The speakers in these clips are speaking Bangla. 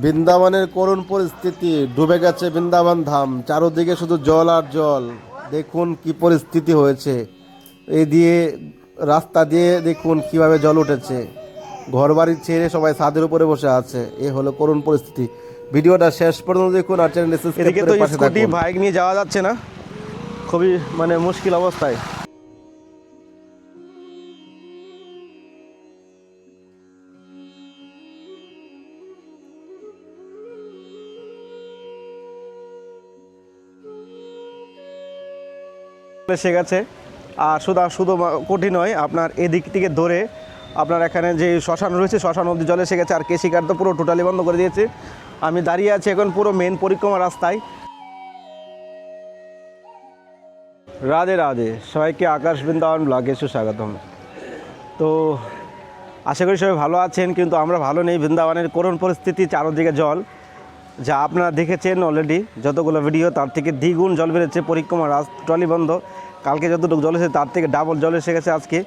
বৃন্দাবনের করুণ পরিস্থিতি ডুবে গেছে বৃন্দাবন ধাম। চারদিকে শুধু জল আর জল। দেখুন কি পরিস্থিতি হয়েছে। এই দিয়ে রাস্তা দিয়ে দেখুন কীভাবে জল উঠেছে। ঘরবাড়ি ছেড়ে সবাই ছাদের উপরে বসে আছে। এ হলো করুণ পরিস্থিতি। ভিডিওটা শেষ পর্যন্ত দেখুন আর চ্যানেল এদিকে তো স্কুটি বাইক নিয়ে যাওয়া যাচ্ছে না। খুবই মানে মুশকিল অবস্থায়। এসে গেছে। আর শুধু শুধু কোটি নয়, আপনার এদিক থেকে ধরে আপনার এখানে যে শ্মশান রয়েছে, শ্মশান অব্দি জলে গেছে। আর কৃষিকার তো পুরো টোটালি বন্ধ করে দিয়েছে। আমি দাঁড়িয়ে আছি এখন পুরো মেন পরিক্রমা রাস্তায়। রাধে রাধে। সবাইকে আকাশ বৃন্দাবন ব্লগে সুস্বাগতম। তো আশা করি সবাই ভালো আছেন, কিন্তু আমরা ভালো নেই। বৃন্দাবনের করুণ পরিস্থিতি, চারদিকে জল। যা আপনারা দেখেছেন অলরেডি যতগুলো ভিডিও তার থেকে দ্বিগুণ জল বেড়েছে পরিক্রমা রাস ট্রলি বন্ধ। কালকে যতটুকু জল এসেছে তার থেকে ডাবল জল এসে গেছে আজকে।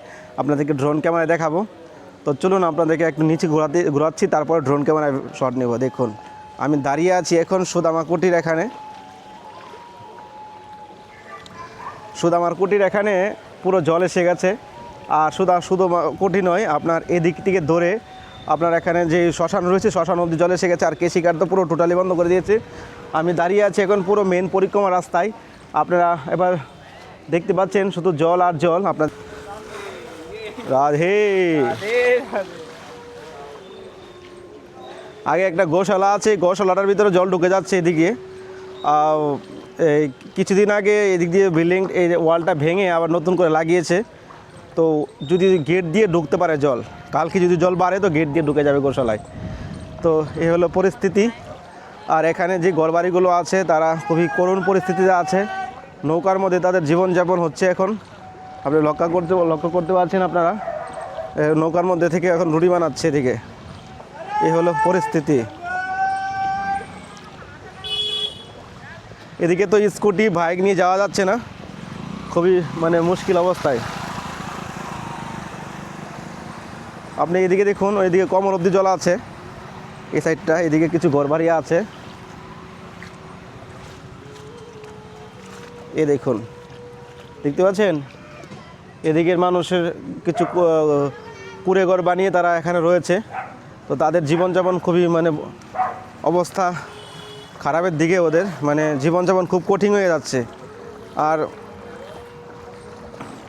আপনাদেরকে ড্রোন ক্যামেরায় দেখাবো। তো চলুন আপনাদেরকে একটু নিচে ঘোরাতে, ঘোরাচ্ছি, তারপরে ড্রোন ক্যামেরায় শট নেব। দেখুন, আমি দাঁড়িয়ে আছি এখন সুদামা কুটির এখানে। সুদামার কুটির এখানে পুরো জল এসে গেছে। আর সুদা শুধু কুটি নয়, আপনার এদিক থেকে ধরে আপনার এখানে যে শ্মশান রয়েছে, শ্মশান অব্দি জল এসে গেছে। আর কৃষিকার তো পুরো টোটালি বন্ধ করে দিয়েছে। আমি দাঁড়িয়ে আছি এখন পুরো মেন পরিক্রমা রাস্তায়। আপনারা এবার দেখতে পাচ্ছেন শুধু জল আর জল, আপনার রাধে। আগে একটা গোশালা আছে, গোশালাটার ভিতরে জল ঢুকে যাচ্ছে এদিকে। কিছুদিন আগে এদিক দিয়ে বিল্ডিং, এই ওয়ালটা ভেঙে আবার নতুন করে লাগিয়েছে। তো যদি গেট দিয়ে ঢুকতে পারে জল, কালকে যদি জল বাড়ে তো গেট দিয়ে ঢুকে যাবে গোশালায়। তো এই হলো পরিস্থিতি। আর এখানে যে ঘরবাড়িগুলো আছে, তারা খুবই করুণ পরিস্থিতিতে আছে। নৌকার মধ্যে তাদের জীবনযাপন হচ্ছে এখন। আপনি লক্ষ্য করতে লক্ষ্য করতে পারছেন আপনারা? নৌকার মধ্যে থেকে এখন রুটি বানাচ্ছে এদিকে। এই হলো পরিস্থিতি। এদিকে তো স্কুটি, বাইক নিয়ে যাওয়া যাচ্ছে না। খুবই মানে মুশকিল অবস্থায়। আপনি এদিকে দেখুন, ওইদিকে কমর অব্দি জল আছে। এই সাইডটা এদিকে কিছু ঘরবাড়ি আছে। এ দেখুন, দেখতে পাচ্ছেন? এদিকের মানুষের কিছু কু- কুড়ে ঘর বানিয়ে তারা এখানে রয়েছে। তো তাদের জীবনযাপন খুবই মানে অবস্থা খারাপের দিকে ওদের মানে জীবনযাপন খুব কঠিন হয়ে যাচ্ছে। আর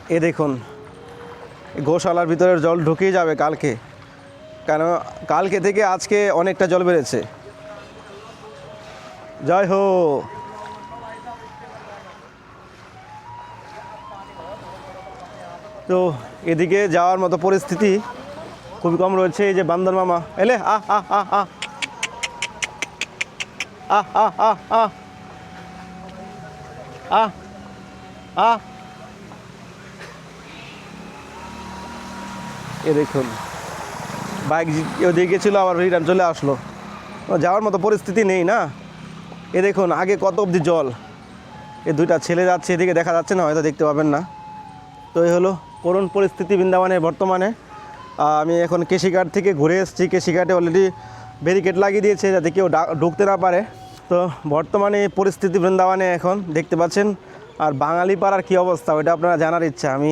এ দেখুন, গোশালার ভিতরে জল ঢুকেই যাবে কালকে। কেন, কালকে থেকে আজকে অনেকটা জল বেড়েছে। জয় হো! তো এদিকে যাওয়ার মতো পরিস্থিতি খুবই কম রয়েছে। এই যে বান্দর মামা, এলে আহ আহ আহ আহ আহ আহ আহ আহ আহ আহ এ দেখুন, বাইক ওদিকে ছিল আবার রিটার্ন চলে আসলো। যাওয়ার মতো পরিস্থিতি নেই না? এ দেখুন, আগে কত অবধি জল? এ দুইটা ছেলে যাচ্ছে, এদিকে দেখা যাচ্ছে না, হয়তো দেখতে পাবেন না। তো এই হলো করুণ পরিস্থিতি বৃন্দাবনে বর্তমানে। আমি এখন কেশিঘাট থেকে ঘুরে এসেছি। কেশিঘাটে অলরেডি ব্যারিকেড লাগিয়ে দিয়েছে যাতে কেউ ঢুকতে না পারে। তো বর্তমানে পরিস্থিতি বৃন্দাবনে এখন দেখতে পাচ্ছেন। আর বাঙালি পাড়ার কী অবস্থা, ওইটা আপনারা জানার ইচ্ছা। আমি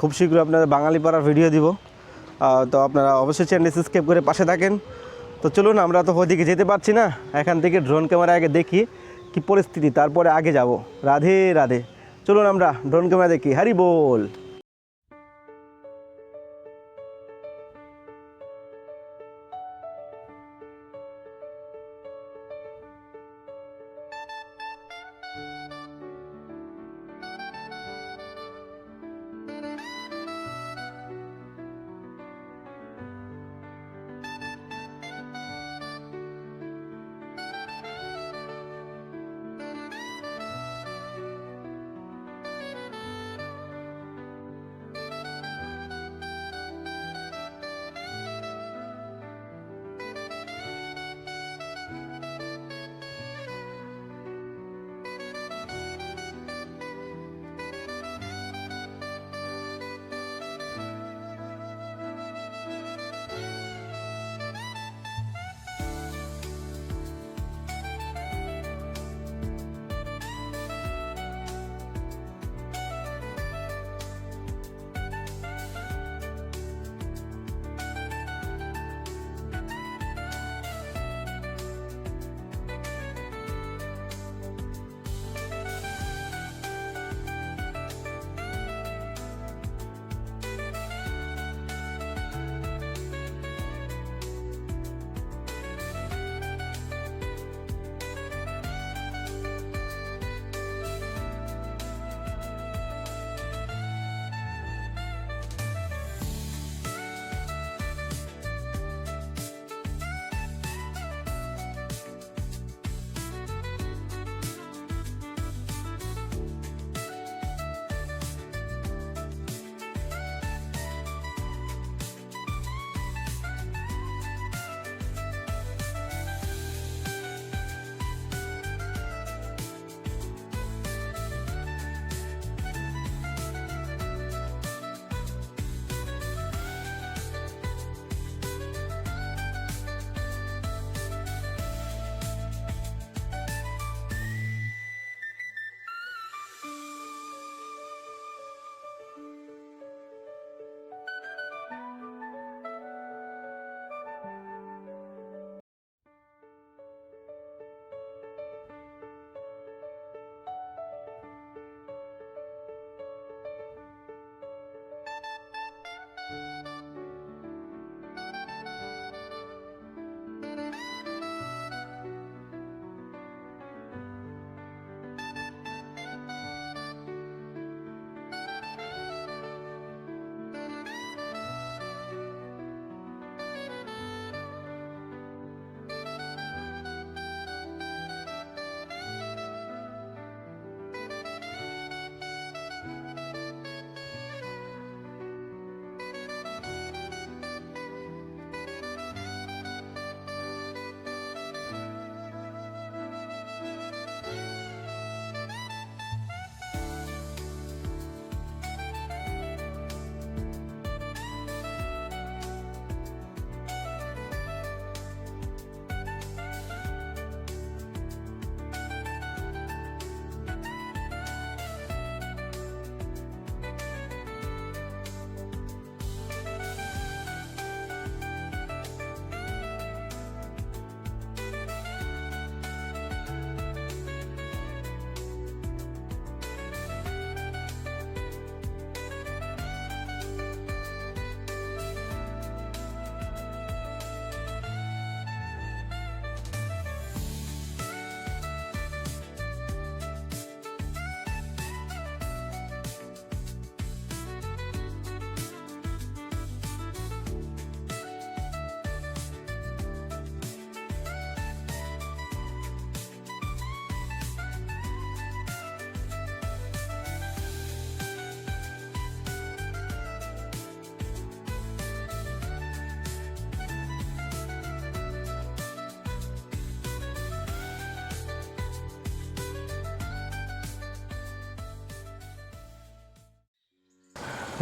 খুব শীঘ্রই আপনাদের বাঙালি পাড়ার ভিডিও দিব তো আপনারা অবশ্যই চ্যানেল সাবস্ক্রাইব করে পাশে থাকেন। তো চলুন, আমরা তো ওইদিকে যেতে পারছি না। এখান থেকে ড্রোন ক্যামেরা আগে দেখি কি পরিস্থিতি, তারপরে আগে যাব। রাধে রাধে। চলুন, আমরা ড্রোন ক্যামেরা দেখি। হারি বল।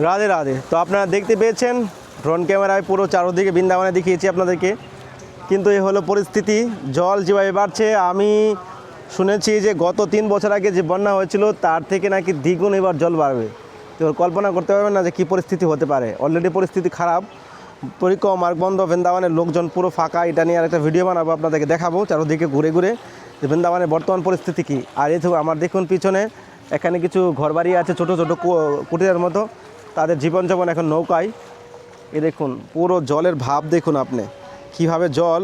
রাধে রাধে। তো আপনারা দেখতে পেয়েছেন ড্রোন ক্যামেরায় পুরো চারোদিকে বৃন্দাবনে দেখিয়েছি আপনাদেরকে। কিন্তু এই হলো পরিস্থিতি, জল যেভাবে বাড়ছে, আমি শুনেছি যে গত তিন বছর আগে যে বন্যা হয়েছিল, তার থেকে নাকি দ্বিগুণ এবার জল বাড়বে। তো কল্পনা করতে পারবেন না যে কী পরিস্থিতি হতে পারে। অলরেডি পরিস্থিতি খারাপ। পরিক্রমা মার্গ বন্ধ বৃন্দাবনের লোকজন পুরো ফাঁকা, এটা নিয়ে আর একটা ভিডিও বানাবো, আপনাদেরকে দেখাবো, চারোদিকে ঘুরে ঘুরে যে বৃন্দাবনের বর্তমান পরিস্থিতি কী। আর এই আমার দেখুন পিছনে, এখানে কিছু ঘরবাড়ি আছে, ছোট ছোট কুটিরের মতো। তাদের জীবনযাপন এখন নৌকায়। এ দেখুন, পুরো জলের ভাব দেখুন আপনি। কীভাবে জল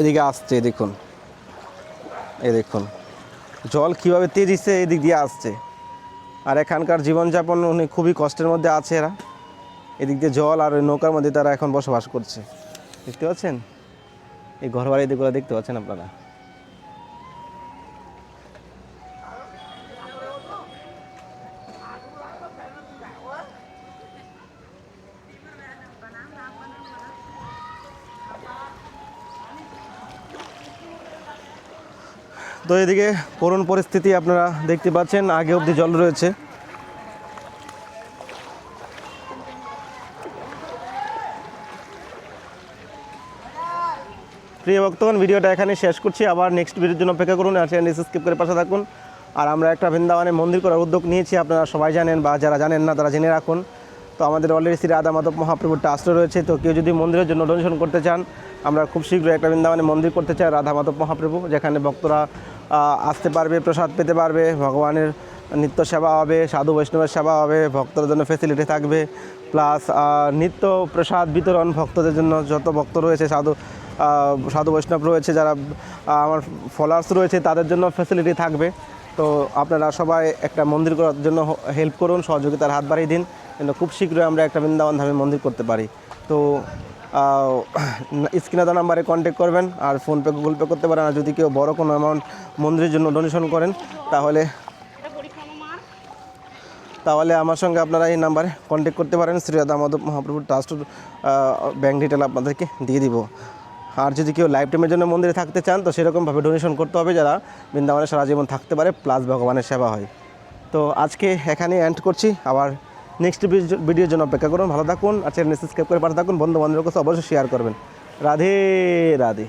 এদিকে আসছে দেখুন। এ দেখুন, জল কীভাবে তেজিছে এদিক দিয়ে আসছে। আর এখানকার জীবনযাপন উনি খুবই কষ্টের মধ্যে আছে এরা। এদিক দিয়ে জল আর ওই নৌকার মধ্যে তারা এখন বসবাস করছে। দেখতে পাচ্ছেন? এই ঘরবাড়ি দিকগুলো দেখতে পাচ্ছেন আপনারা? তো এদিকে করুণ পরিস্থিতি আপনারা দেখতে পাচ্ছেন, আগে অবধি জল রয়েছে। প্রিয় ভক্তগণ, ভিডিওটা এখানে শেষ করছি। আবার নেক্সট ভিডিওর জন্য অপেক্ষা করুন, আর চ্যানেল স্কিপ করে পাশে থাকুন। আর আমরা একটা বৃন্দাবনে মন্দির করার উদ্যোগ নিয়েছি, আপনারা সবাই জানেন বা যারা জানেন না, তারা জেনে রাখুন। তো আমাদের অলরেডি শ্রী রাধা মাধব মহাপ্রভুর ট্রাস্ট রয়েছে। তো কেউ যদি মন্দিরের জন্য ডোনেশন করতে চান, আমরা খুব শীঘ্রই একটা বৃন্দাবনে মন্দির করতে চাই, রাধা মাধব মহাপ্রভু, যেখানে ভক্তরা আসতে পারবে, প্রসাদ পেতে পারবে, ভগবানের নিত্য সেবা হবে, সাধু বৈষ্ণবের সেবা হবে, ভক্তদের জন্য ফেসিলিটি থাকবে প্লাস নিত্য প্রসাদ বিতরণ ভক্তদের জন্য যত ভক্ত রয়েছে, সাধু সাধু বৈষ্ণব রয়েছে, যারা আমার ফলোয়ার্স রয়েছে, তাদের জন্য ফেসিলিটি থাকবে। তো আপনারা সবাই একটা মন্দির করার জন্য হেল্প করুন, সহযোগিতার হাত বাড়িয়ে দিন। যেন খুব শীঘ্রই আমরা একটা বৃন্দাবন ধামে মন্দির করতে পারি। তো স্ক্রিনে দেওয়া নাম্বারে কন্ট্যাক্ট করবেন, আর ফোনপে গুগল পে করতে পারেন, আর যদি কেউ বড় কোনো অ্যামাউন্ট মন্দিরের জন্য ডোনেশন করেন, তাহলে তাহলে আমার সঙ্গে আপনারা এই নাম্বারে কন্ট্যাক্ট করতে পারেন। শ্রী রাধা মাধব মহাপ্রভুর ট্রাস্ট ব্যাঙ্ক ডিটেল আপনাদেরকে দিয়ে দিব। আর যদি কেউ লাইফ টাইমের জন্য মন্দিরে থাকতে চান, তো সেরকমভাবে ডোনেশন করতে হবে। যারা বৃন্দাবনে সারা জীবন থাকতে পারে প্লাস ভগবানের সেবা হয়। তো আজকে এখানে এন্ড করছি। আবার নেক্সট ভিডিওর জন্য অপেক্ষা করুন, ভালো থাকুন, আর চ্যানেল সাবস্ক্রাইব করে পাশে থাকুন বন্ধু বান্ধবের কাছে অবশ্যই শেয়ার করবেন। রাধে রাধে।